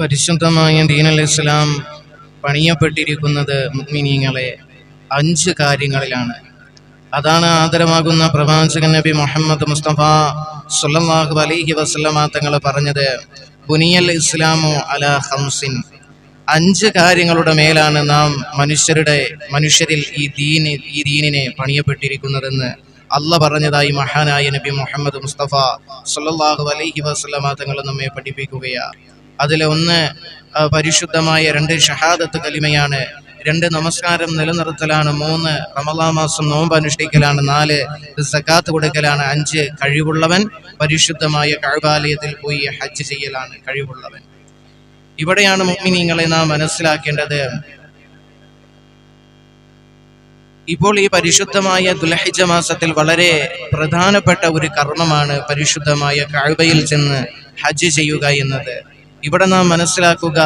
പരിശുദ്ധമായ ദീനൽ ഇസ്ലാം പണിയപ്പെട്ടിരിക്കുന്നത് മുഅ്മിനീങ്ങളെ അഞ്ച് കാര്യങ്ങളിലാണ്. അതാണ് ആദരമാകുന്ന പ്രവാചകൻ നബി മുഹമ്മദ് മുസ്തഫ സല്ലല്ലാഹു അലൈഹി വസല്ലമ തങ്ങൾ പറഞ്ഞത് ബുനിയൽ ഇസ്ലാമു അല ഹംസിൻ അഞ്ച് കാര്യങ്ങളുടെ മേലാണ് നാം മനുഷ്യരുടെ മനുഷ്യരിൽ ഈ ദീന് ഈ ദീനിനെ പണിയപ്പെട്ടിരിക്കുന്നതെന്ന് അല്ല പറഞ്ഞതായി മഹാനായ നബി മുഹമ്മദ് മുസ്തഫ സല്ലല്ലാഹു അലൈഹി വസല്ലമ തങ്ങൾ നമ്മെ പഠിപ്പിക്കുകയാണ് അതിലെ ഒന്ന് പരിശുദ്ധമായ രണ്ട് ഷഹാദത്ത് കലിമയാണ് രണ്ട് നമസ്കാരം നിലനിർത്തലാണ് മൂന്ന് റമലാ മാസം നോമ്പ് അനുഷ്ഠിക്കലാണ് നാല് സക്കാത്ത് കൊടുക്കലാണ് അഞ്ച് കഴിവുള്ളവൻ പരിശുദ്ധമായ കഴിവാലയത്തിൽ പോയി ഹജ്ജ് ചെയ്യലാണ് കഴിവുള്ളവൻ. ഇവിടെയാണ് മുഅ്മിനീങ്ങളെ നാം മനസ്സിലാക്കേണ്ടത്. ഇപ്പോൾ ഈ പരിശുദ്ധമായ ദുലഹിജ മാസത്തിൽ വളരെ പ്രധാനപ്പെട്ട ഒരു കർമ്മമാണ് പരിശുദ്ധമായ കഴിവയിൽ ചെന്ന് ഹജ്ജ് ചെയ്യുക എന്നത്. ഇവിടെ നാം മനസ്സിലാക്കുക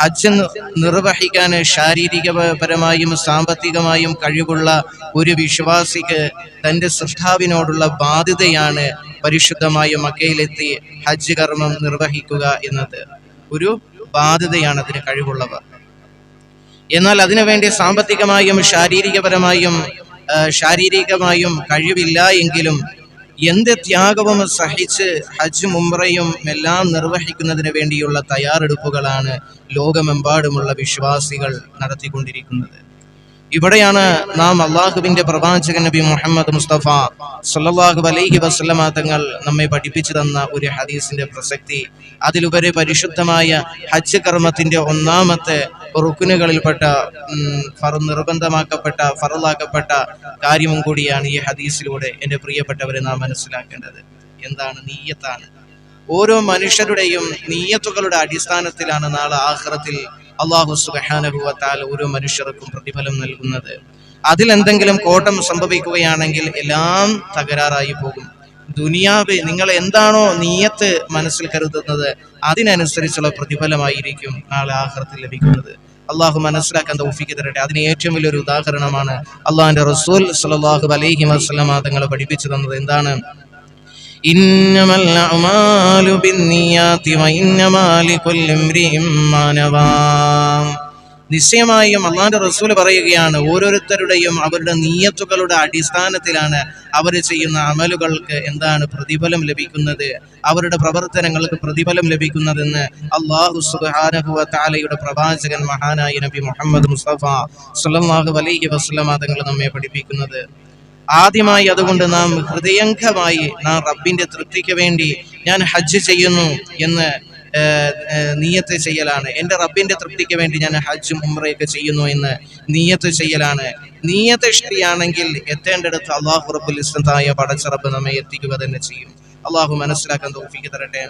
ഹജ്ജ് നിർവഹിക്കാൻ ശാരീരികപരമായും സാമ്പത്തികമായും കഴിവുള്ള ഒരു വിശ്വാസിക്ക് തന്റെ സൃഷ്ടാവിനോടുള്ള ബാധ്യതയാണ് പരിശുദ്ധമായ മക്കയിലെത്തി ഹജ്ജ് കർമ്മം നിർവഹിക്കുക എന്നത്. ഒരു ബാധ്യതയാണ് അതിന് കഴിവുള്ളവർ എന്നാൽ അതിനുവേണ്ടി സാമ്പത്തികമായും ശാരീരികപരമായും ശാരീരികമായും കഴിവില്ല എങ്കിലും എന്ത് ത്യാഗവും സഹിച്ച് ഹജ്ജ് മുംറയും എല്ലാം നിർവഹിക്കുന്നതിന് വേണ്ടിയുള്ള തയ്യാറെടുപ്പുകളാണ് ലോകമെമ്പാടുമുള്ള വിശ്വാസികൾ നടത്തിക്കൊണ്ടിരിക്കുന്നത്. ഇവിടെയാണ് നാം അള്ളാഹുവിന്റെ പ്രവാചകൻ നബി മുഹമ്മദ് മുസ്തഫ സല്ലല്ലാഹു അലൈഹി വസല്ലമ തങ്ങൾ നമ്മെ പഠിപ്പിച്ചു തന്ന ഒരു ഹദീസിന്റെ പ്രസക്തി. അതിലുപരി പരിശുദ്ധമായ ഹജ്ജ് കർമ്മത്തിന്റെ ഒന്നാമത്തെ റുക്കുനുകളിൽപ്പെട്ട ഫർ നിർബന്ധമാക്കപ്പെട്ട ഫറലാക്കപ്പെട്ട കാര്യവും കൂടിയാണ് ഈ ഹദീസിലൂടെ എന്റെ പ്രിയപ്പെട്ടവരെ നാം മനസ്സിലാക്കേണ്ടത്. എന്താണ് നീയത്താണ്? ഓരോ മനുഷ്യരുടെയും നീയത്തുകളുടെ അടിസ്ഥാനത്തിലാണ് നാളെ ആഹ്റത്തിൽ അള്ളാഹു സുഖാനുഭവത്താൽ ഓരോ മനുഷ്യർക്കും പ്രതിഫലം നൽകുന്നത്. അതിലെന്തെങ്കിലും കോട്ടം സംഭവിക്കുകയാണെങ്കിൽ എല്ലാം തകരാറായി പോകും. ദുനിയാവെ നിങ്ങൾ എന്താണോ നീയത്ത് മനസ്സിൽ കരുതുന്നത് അതിനനുസരിച്ചുള്ള പ്രതിഫലമായിരിക്കും നാളെ ആഹ്റത്തിൽ ലഭിക്കുന്നത്. അള്ളാഹു മനസ്സിലാക്കാൻ തോഫിക്ക് തരട്ടെ. അതിന് ഏറ്റവും വലിയൊരു ഉദാഹരണമാണ് അള്ളാഹിന്റെ റസൂൽ സലാഹു അലൈഹി വസ്ലമ തങ്ങൾ പഠിപ്പിച്ചു തന്നത് എന്താണ്? ഇന്നമല്ല നിശ്ചയമായും അള്ളാന്റെ റസൂൽ പറയുകയാണ് ഓരോരുത്തരുടെയും അവരുടെ നീയത്തുകളുടെ അടിസ്ഥാനത്തിലാണ് അവർ ചെയ്യുന്ന അമലുകൾക്ക് എന്താണ് പ്രതിഫലം ലഭിക്കുന്നത് അവരുടെ പ്രവർത്തനങ്ങൾക്ക് പ്രതിഫലം ലഭിക്കുന്നതെന്ന് അള്ളാഹു പ്രവാചകൻ മഹാനായ നബി മുഹമ്മദ് മുസ്തഫ സല്ലല്ലാഹു അലൈഹി വസല്ലമ തങ്ങൾ നമ്മെ പഠിപ്പിക്കുന്നത്. ആദ്യമായി അതുകൊണ്ട് നാം ഹൃദയംഗമായി നാം റബ്ബിന്റെ തൃപ്തിക്ക് വേണ്ടി ഞാൻ ഹജ്ജ് ചെയ്യുന്നു എന്ന് നീയത്ത് ചെയ്യലാണ്. എന്റെ റബ്ബിന്റെ തൃപ്തിക്ക് വേണ്ടി ഞാൻ ഹജ്ജും ഉമ്രയൊക്കെ ചെയ്യുന്നു എന്ന് നീയത്ത് ചെയ്യലാണ്. നീയത്ത് ശരിയാണെങ്കിൽ എത്തേണ്ടടുത്ത് അള്ളാഹു റബ്ബുൽ ഇസ്ലത്തായ പടച്ച റബ്ബ് നമ്മെ എത്തിക്കുക തന്നെ ചെയ്യും. അള്ളാഹു മനസ്സിലാക്കാൻ തോഫിക്ക് തരട്ടെ.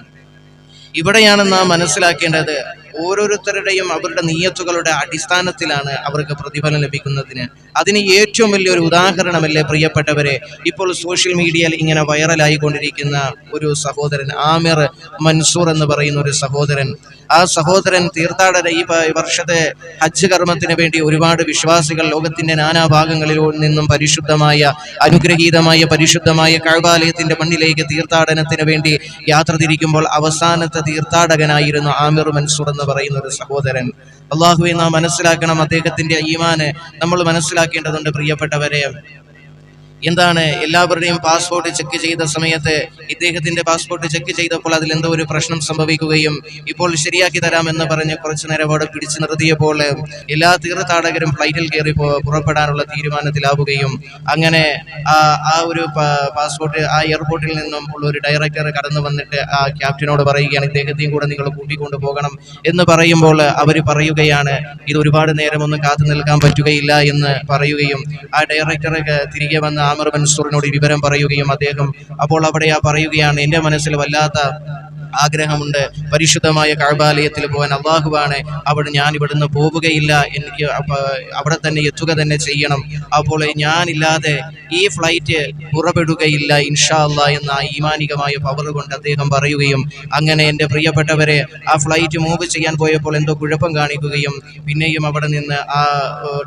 ഇവിടെയാണ് നാം മനസ്സിലാക്കേണ്ടത് ഓരോരുത്തരുടെയും അവരുടെ നീയത്തുകളുടെ അടിസ്ഥാനത്തിലാണ് അവർക്ക് പ്രതിഫലം ലഭിക്കുന്നതിന്. അതിന് ഏറ്റവും വലിയൊരു ഉദാഹരണമല്ലേ പ്രിയപ്പെട്ടവരെ? ഇപ്പോൾ സോഷ്യൽ മീഡിയയിൽ ഇങ്ങനെ വൈറലായി കൊണ്ടിരിക്കുന്ന ഒരു സഹോദരൻ ആമിർ മൻസൂർ എന്ന് പറയുന്ന ഒരു സഹോദരൻ. ആ സഹോദരൻ തീർത്ഥാടന ഈ വർഷത്തെ ഹജ്ജ് കർമ്മത്തിന് വേണ്ടി ഒരുപാട് വിശ്വാസികൾ ലോകത്തിന്റെ നാനാഭാഗങ്ങളിൽ നിന്നും പരിശുദ്ധമായ അനുഗ്രഹീതമായ പരിശുദ്ധമായ കഴിവാലയത്തിന്റെ മണ്ണിലേക്ക് തീർത്ഥാടനത്തിന് വേണ്ടി യാത്ര തിരിക്കുമ്പോൾ അവസാനത്തെ തീർത്ഥാടകനായിരുന്നു ആമിർ മൻസൂർ എന്ന് പറയുന്ന ഒരു സഹോദരൻ. അള്ളാഹുവെ നാം മനസ്സിലാക്കണം അദ്ദേഹത്തിന്റെ ഈമാനെ. നമ്മൾ മനസ്സിലാക്കേണ്ടതുണ്ട് പ്രിയപ്പെട്ടവരെ. എന്താണ് എല്ലാവരുടെയും പാസ്പോർട്ട് ചെക്ക് ചെയ്ത സമയത്ത് ഇദ്ദേഹത്തിന്റെ പാസ്പോർട്ട് ചെക്ക് ചെയ്തപ്പോൾ അതിൽ എന്തോ ഒരു പ്രശ്നം സംഭവിക്കുകയും ഇപ്പോൾ ശരിയാക്കി തരാമെന്ന് പറഞ്ഞ് കുറച്ചു നേരം അവിടെ പിടിച്ചു നിർത്തിയപ്പോൾ എല്ലാ തീർത്ഥാടകരും ഫ്ലൈറ്റിൽ കയറി പുറപ്പെടാനുള്ള തീരുമാനത്തിലാവുകയും അങ്ങനെ ആ ആ ഒരു പാസ്പോർട്ട് ആ എയർപോർട്ടിൽ നിന്നും ഉള്ള ഒരു ഡയറക്ടർ കടന്നു വന്നിട്ട് ആ ക്യാപ്റ്റനോട് പറയുകയാണ് ഇദ്ദേഹത്തെയും കൂടെ നിങ്ങൾ കൂട്ടിക്കൊണ്ട് പോകണം എന്ന് പറയുമ്പോൾ അവർ പറയുകയാണ് ഇത് ഒരുപാട് നേരം ഒന്നും കാത്തു നിൽക്കാൻ പറ്റുകയില്ല എന്ന് പറയുകയും ആ ഡയറക്ടർ തിരികെ വന്ന് ആമർ മൻസൂറിനോട് വിവരം പറയുകയും അദ്ദേഹം അപ്പോൾ അവിടെ ആ പറയുകയാണ് എന്റെ മനസ്സിൽ വല്ലാത്ത ആഗ്രഹമുണ്ട്. പരിശുദ്ധമായ കഴബാലയത്തിൽ പോകാൻ അള്ളാഹുവാണ്. അവിടെ ഞാൻ ഇവിടുന്ന് പോവുകയില്ല. എനിക്ക് അവിടെ തന്നെ എത്തുക തന്നെ ചെയ്യണം. അപ്പോൾ ഞാനില്ലാതെ ഈ ഫ്ലൈറ്റ് പുറപ്പെടുകയില്ല ഇൻഷാ അല്ല എന്ന ഈമാനികമായ പവർ കൊണ്ട് അദ്ദേഹം പറയുകയും അങ്ങനെ എന്റെ പ്രിയപ്പെട്ടവരെ ആ ഫ്ലൈറ്റ് മൂവ് ചെയ്യാൻ പോയപ്പോൾ എന്തോ കുഴപ്പം കാണിക്കുകയും പിന്നെയും അവിടെ നിന്ന് ആ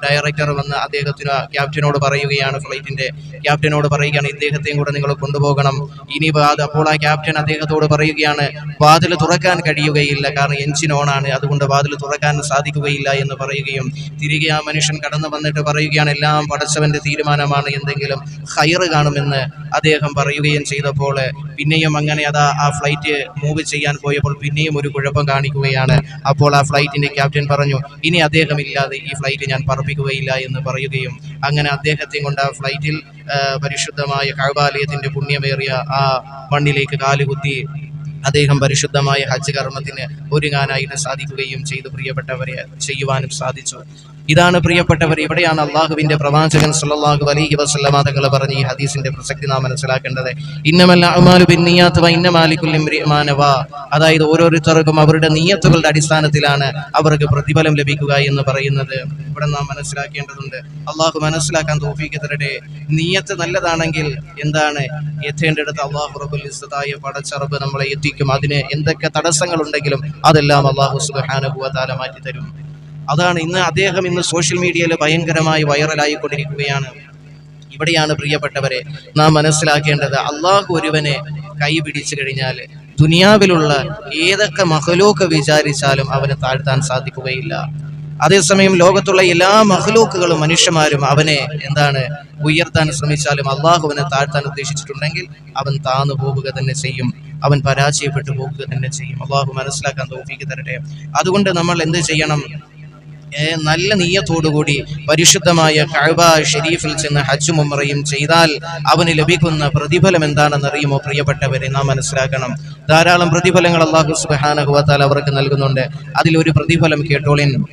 ഡയറക്ടർ വന്ന് അദ്ദേഹത്തിന് ക്യാപ്റ്റനോട് പറയുകയാണ് ഫ്ലൈറ്റിന്റെ ക്യാപ്റ്റനോട് പറയുകയാണ് ഇദ്ദേഹത്തെയും കൂടെ നിങ്ങൾ കൊണ്ടുപോകണം. ഇനി അപ്പോൾ ആ ക്യാപ്റ്റൻ അദ്ദേഹത്തോട് പറയുകയാണ് വാതിൽ തുറക്കാൻ കഴിയുകയില്ല. കാരണം എഞ്ചിൻ ഓണാണ് അതുകൊണ്ട് വാതിൽ തുറക്കാൻ സാധിക്കുകയില്ല എന്ന് പറയുകയും തിരികെ ആ മനുഷ്യൻ കടന്നു വന്നിട്ട് പറയുകയാണ് എല്ലാം പടച്ചവന്റെ തീരുമാനമാണ്. എന്തെങ്കിലും ഹയറ് കാണുമെന്ന് അദ്ദേഹം പറയുകയും ചെയ്തപ്പോൾ പിന്നെയും അങ്ങനെ അതാ ആ ഫ്ലൈറ്റ് മൂവ് ചെയ്യാൻ പോയപ്പോൾ പിന്നെയും ഒരു കുഴപ്പം കാണിക്കുകയാണ്. അപ്പോൾ ആ ഫ്ലൈറ്റിന്റെ ക്യാപ്റ്റൻ പറഞ്ഞു ഇനി അദ്ദേഹം ഇല്ലാതെ ഈ ഫ്ലൈറ്റ് ഞാൻ പറപ്പിക്കുകയില്ല എന്ന് പറയുകയും അങ്ങനെ അദ്ദേഹത്തെ കൊണ്ട് ആ ഫ്ലൈറ്റിൽ പരിശുദ്ധമായ കഴബാലയത്തിന്റെ പുണ്യമേറിയ ആ മണ്ണിലേക്ക് കാലുകുത്തി അദ്ദേഹം പരിശുദ്ധമായ ഹജ്ജ് കർമ്മത്തിന് ഒരുങ്ങാനായിട്ട് സാധിക്കുകയും ചെയ്തു. പ്രിയപ്പെട്ടവരെ ചെയ്യുവാനും സാധിച്ചു. ഇതാണ് പ്രിയപ്പെട്ടവർ ഇവിടെയാണ് അള്ളാഹുവിന്റെ പ്രവാചകൻ സല്ലല്ലാഹു അലഹി വസ്ലമാതങ്ങൾ തങ്ങൾ പറഞ്ഞ ഈ ഹദീസിന്റെ പ്രസക്തി നാം മനസ്സിലാക്കേണ്ടത്. ഇന്നമല്ല അമാലു വ ഇന്നമാലിക്കുൽ ഇംറിഇ മാ നവാ. അതായത് ഓരോരുത്തർക്കും അവരുടെ നീയത്തുകളുടെ അടിസ്ഥാനത്തിലാണ് അവർക്ക് പ്രതിഫലം ലഭിക്കുക എന്ന് പറയുന്നത് ഇവിടെ നാം മനസ്സിലാക്കേണ്ടതുണ്ട്. അള്ളാഹു മനസ്സിലാക്കാൻ തോഫീക്ക് തരട്ടെ. നീയത്ത് നല്ലതാണെങ്കിൽ എന്താണ്? എത്തേണ്ടടുത്ത് അള്ളാഹു റബുൽ പടച്ചറബ് നമ്മളെ എത്തിക്കും അതിന് എന്തൊക്കെ തടസ്സങ്ങളുണ്ടെങ്കിലും അതെല്ലാം അള്ളാഹു തആല മാറ്റി തരും അതാണ് ഇന്ന് അദ്ദേഹം ഇന്ന് സോഷ്യൽ മീഡിയയിൽ ഭയങ്കരമായി വൈറലായിക്കൊണ്ടിരിക്കുകയാണ്. ഇവിടെയാണ് പ്രിയപ്പെട്ടവരെ നാം മനസ്സിലാക്കേണ്ടത് അള്ളാഹു ഒരുവനെ കൈ പിടിച്ചു കഴിഞ്ഞാൽ ദുനിയാവിലുള്ള ഏതൊക്കെ മഹലൂക്ക് വിചാരിച്ചാലും അവനെ താഴ്ത്താൻ സാധിക്കുകയില്ല. അതേസമയം ലോകത്തുള്ള എല്ലാ മഹലൂക്കുകളും മനുഷ്യന്മാരും അവനെ എന്താണ് ഉയർത്താൻ ശ്രമിച്ചാലും അള്ളാഹുവിനെ താഴ്ത്താൻ ഉദ്ദേശിച്ചിട്ടുണ്ടെങ്കിൽ അവൻ താന്നു പോവുക തന്നെ ചെയ്യും. അവൻ പരാജയപ്പെട്ടു പോകുക തന്നെ ചെയ്യും. അള്ളാഹു മനസ്സിലാക്കാൻ തോഫിക്ക് തരട്ടെ. അതുകൊണ്ട് നമ്മൾ എന്ത് ചെയ്യണം? നല്ല നീയത്തോടുകൂടി പരിശുദ്ധമായ കഅബ ഷെരീഫിൽ ചെന്ന് ഹജ്ജും ഉംറയും ചെയ്താൽ അവന് ലഭിക്കുന്ന പ്രതിഫലം എന്താണെന്ന് അറിയുമോ? പ്രിയപ്പെട്ടവരെ നാം മനസ്സിലാക്കണം. ധാരാളം പ്രതിഫലങ്ങൾ അള്ളാഹു സുബാനഹുവത്താൽ അവർക്ക് നൽകുന്നുണ്ട്. അതിലൊരു പ്രതിഫലം കേട്ടോളിൻ.